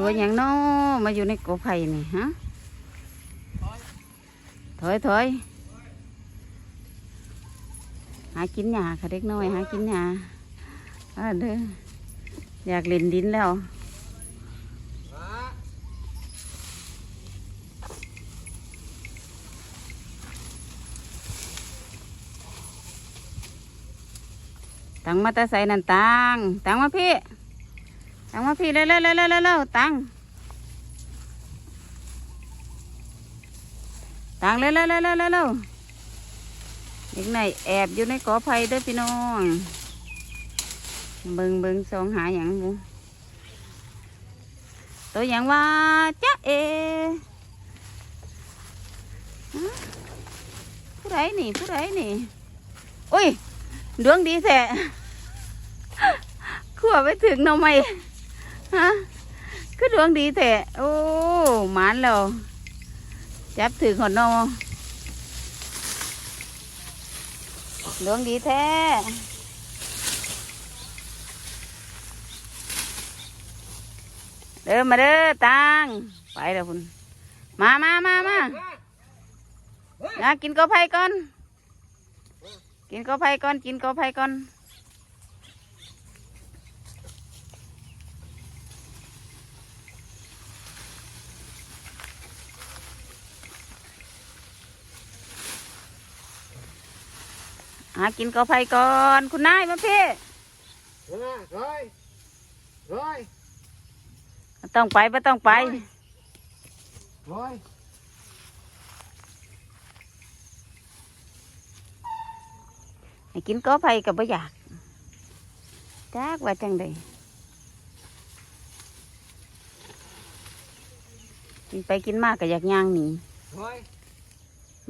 ตัวอย่างน้อมาอยู่ในกอไผ่นี่ฮะถอยถอยหากินหญ้าค่ะเด็กน้อยหากินหญ้าเอาเด้ออยากเล่นดินแล้วตังมาตาใส่นันตังตังมาพี่ ตังมาพี่เร็วเร็วเร็วเร็วเร็วตังตังเร็วเร็วเร็วเร็วเร็วเร็วเด็กไหนแอบอยู่ในกอไผ่ด้อพี่น้องเบิงเบิงซองหาอย่างบุตัวอย่างว่าจ๊ะเอฮะผู้ใดนี่ผู้ใดนี่อุ้ยดวงดีแท้ขัวไปถึงหน่อไม่ ฮะคือดวงดีแท้โอ้หมานแล้วจับถึงหอดหนอดวงดีแท้เด้อมาเด้อตังไปแล้วคุณมามามามาอยากกินกาแฟก่อน กินกาแฟก่อน กินกาแฟก่อน หากินกาแฟก่อน คุณนายมาพี่ร้อยร้อยบ่ต้องไปไม่ต้องไปร้อยให้กินกาแฟกับบ่อยากจักว่าจังใดกินไปกินมากก็อยากย่างหนีร้อย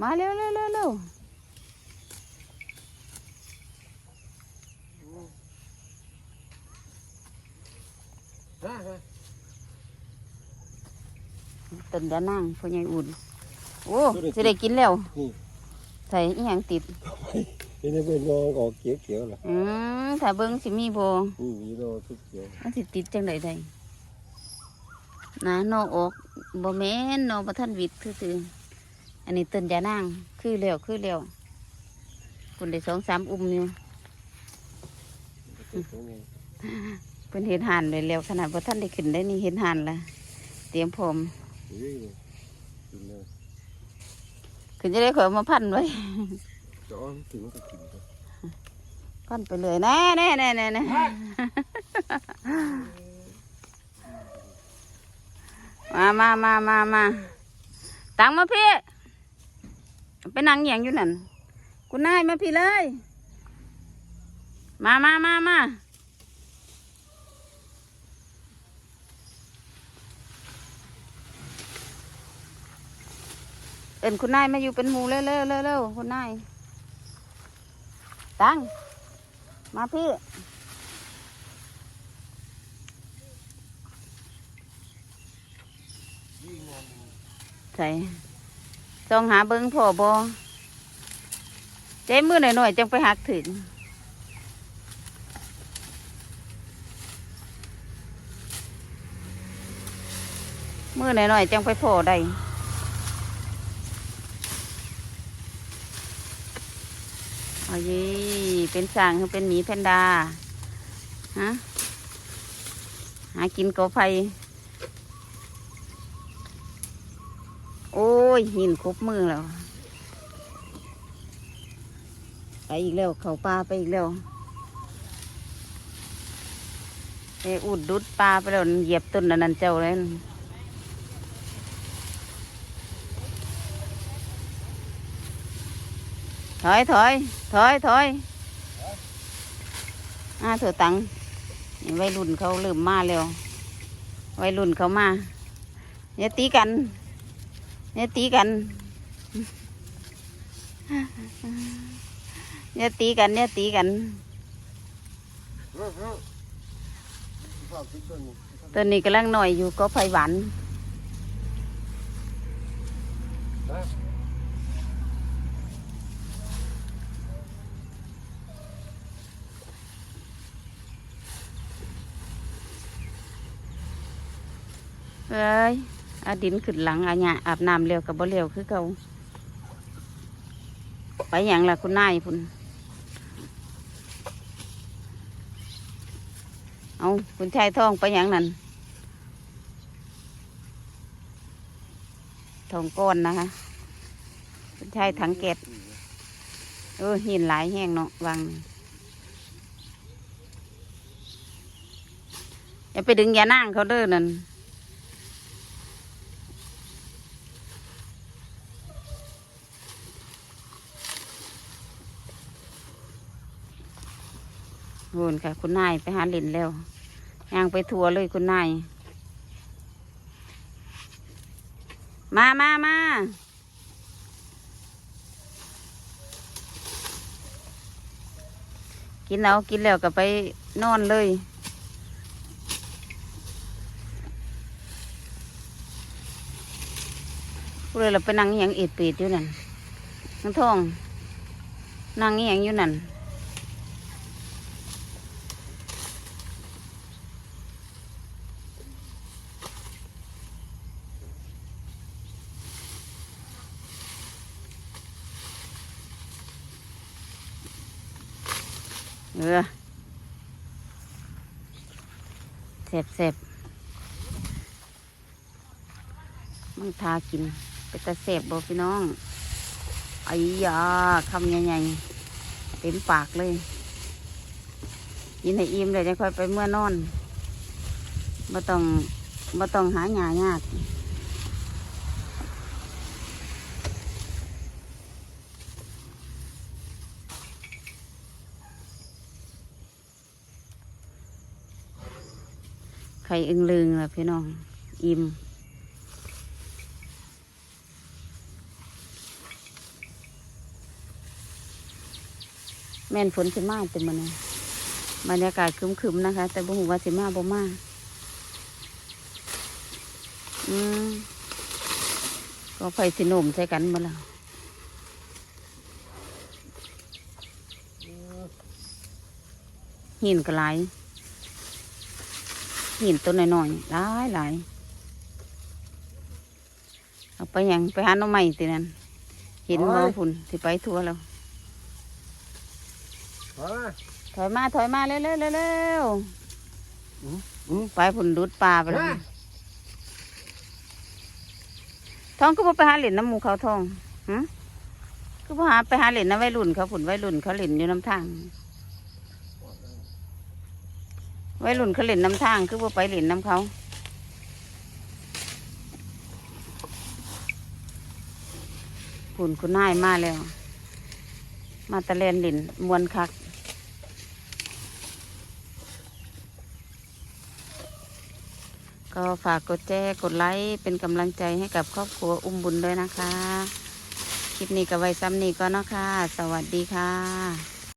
มาเร็วเร็วเร็วเร็ว ร้อย ต้นยานั่งพ่อใหญ่อุ่น โอ้จะได้กินแล้ว นี่ใส่อีหยังติดนี่นี่เป็นงอออกเขียวเขียวๆล่ะอืมถ้าเบิ้งสิมีโบนี่มีโลทุกเขียวมันสิติดจังไดได้นะนอออกบ่แม่นนอบ่ทันวิดซื่อๆอันนี้ต้นยานางคือแล้วคือแล้วคุณได้สองสามอุ้มอยู่ติดตรงนี้ เพิ่นเห็นห่านเลยแล้วขนาดบ่ทันได้ขึ้นได้นี่เห็นห่านละเตรียมพร้อมนี่กินเลยขึ้นจะได้ขอยเอามาพันไว้จอมถึงก็กินครับพันไปเลยแน่แน่แน่แน่แน่มามามามามาตังมาพี่ไปนั่งอย่างอยู่นั่นคุณนายมาพี่เลย มามามามา เอินคุณนายมาอยู่เป็นหมูเร็วเร็วเร็วเร็วคุณนายตังมาพี่ใส่จองหาเบิ้งพ่อบอใจมือหน่อยๆจังไปหักถึงมือหน่อยๆจังไปโผล่ได้ โอ้ยเป็นสร้างคือเป็นหมีแพนด้าฮะหากินกอไฟโอ้ย หินครบมือแล้ว ไปอีกแล้ว เขาปลาไปอีกแล้วเออุดดุดปลาไปแล้วเหยียบต้นนนั้นเจ้าเลย ถอยถอยถอยถอยอาเถอะตังนี่วัยรุ่นเขาเริ่มมาแล้ววัยรุ่นเขามาอย่าตีกันอย่าตีกันอย่าตีกันอย่าตีกันร้อยร้อยชอบกินต้นนี้ตัวนี้กำลังหน่อยอยู่ก็ไฟหวาน นะ ม เอ้ยอาดินขึ้นหลังอาญะอาบน้ำเร็วกับบ่เร็วคือเก่าไปอย่างละคุณนายพุ่นเอาคุณชายทองไปอย่างนั้นทองก้อนนะคะคุณชายถังเกตเออหินหลายแห้งเนาะวางอย่าไปดึงยานั่งเขาเด้อนั่น โหนค่ะ คุณนายไปหาเล่นแล้วย่างไปทัวร์เลยคุณนาย มามามากินเอากินแล้วก็ไปนอนเลยพูดเลยเราไปนั่งอย่างเอ็ดปีดอยู่นั่นนั่งท้อง นั่งอย่างอยู่นั่น เออเสบเสบมันทากินไปแต่เสบบอกพี่น้องไอ้ยาคำใหญ่ๆเต็มปากเลยกินให้อิ่มเลยจะค่อยไปเมื่อนอนม่ต้องม่ต้องหาหยายาก ไข่อึงลึงล่ะพี่น้อง อิ่มแม่นฝนสิมาเต็มมันนะบรรยากาศครึมๆนะคะ แต่บ่หูว่าสิมาบ่มาอืมก็ไฟสิหนุ่มใส่กันมาแล้วหินก็หลาย หินตัวน้อยๆหลายหลายเอาไปหยังไปหาหน้องใหม่ตินั่นเห็นบ่พุ่นสิไปทัวร์แล้วมาถอยมาถอยมาเร็วเร็วเร็วเร็วอืมไปผุนดูดปลาไปแล้วมาท้องก็บ่ไปหาเหรียญน้ำหมูเขาทองหึก็บ่หาไปหาเหรียญน้ำวัยรุ่นเขาผุนวัยรุ่นเขาเหรียญอยู่น้ำทาง ไวัยรุ่นเขาเหรียญน้ำทาง คือบ่ไปเหรียญน้ำเขาผุนคุณนายมาแล้ว มาตะเลนเหรียญมวนคักก็ฝากกดแชร์กดไลค์เป็นกำลังใจให้กับครอบครัวอุ้มบุญด้วยนะคะ คลิปนี้ก็ไว้ซ้ำนี้ก็เนาะค่ะ สวัสดีค่ะ